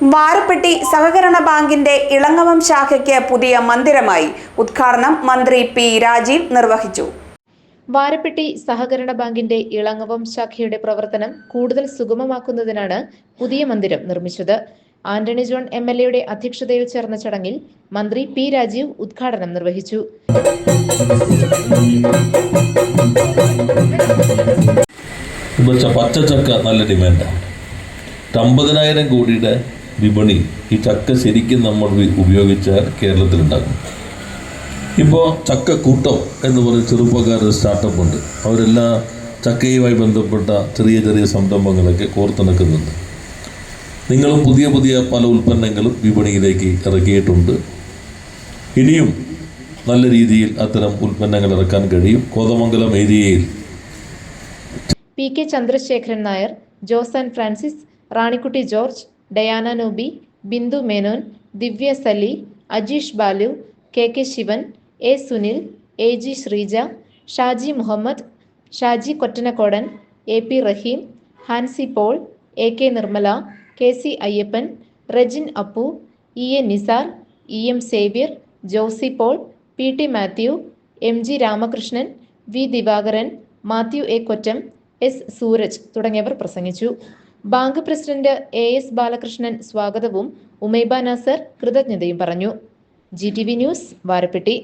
വാരപ്പെട്ടി സഹകരണ ബാങ്കിന്റെ ഇളങ്ങവം ശാഖയ്ക്ക് പുതിയ മന്ദിരമായി ഉദ്ഘാടനം മന്ത്രി പി രാജീവ് നിർവഹിച്ചു. വാരപ്പെട്ടി സഹകരണ ബാങ്കിന്റെ ഇളങ്ങവം ശാഖയുടെ പ്രവർത്തനം കൂടുതൽ സുഗമമാക്കുന്നതിനാണ് പുതിയ മന്ദിരം നിർമ്മിച്ചത്. ആന്റണി ജോൺ എം എൽ എയുടെ അധ്യക്ഷതയിൽ ചേർന്ന ചടങ്ങിൽ മന്ത്രി പി രാജീവ് ഉദ്ഘാടനം നിർവഹിച്ചു. പച്ചച്ചക്ക നല്ല ഡിമാൻഡാണ്. അമ്പതിനായിരം കോടിയുടെ വിപണി ഈ ചക്ക ശരിക്കും നമ്മൾ ഉപയോഗിച്ചാൽ കേരളത്തിലുണ്ടാകും. ഇപ്പോൾ ചക്കക്കൂട്ടം എന്ന് പറയുന്ന ചെറുപ്പക്കാരുടെ സ്റ്റാർട്ടപ്പ് ഉണ്ട്. അവരെല്ലാം ചക്കയുമായി ബന്ധപ്പെട്ട ചെറിയ ചെറിയ സംരംഭങ്ങളൊക്കെ കോർത്തിണക്കുന്നുണ്ട് നിങ്ങളും പുതിയ പുതിയ പല ഉൽപ്പന്നങ്ങളും വിപണിയിലേക്ക് ഇറക്കിയിട്ടുണ്ട്. ഇനിയും നല്ല രീതിയിൽ അത്തരം ഉൽപ്പന്നങ്ങൾ ഇറക്കാൻ കഴിയും. കോതമംഗലം ഏരിയയിൽ P K Chandrasekharan Nair Jose and Francis Ranikutty George Diana Nubi Bindu Menon Divya Sali Ajeesh Balu K K Sivan A Sunil A G Sreeja Shaji Muhammad Shaji Kottanakkodan A P Rahim Hansi Paul A K Nirmala K C Ayyappan Rejin Appu E A Nisar E M Xavier Josy Paul P T Mathew M G Ramakrishnan V Divakaran Mathew A Kottam S Sooraj തുടങ്ങിയവർ പ്രസംഗിച്ചു. Bank president A S Balakrishnan സ്വാഗതവും ഉമൈബ നാസർ കൃതജ്ഞതയും പറഞ്ഞു. G T V news Varappetty.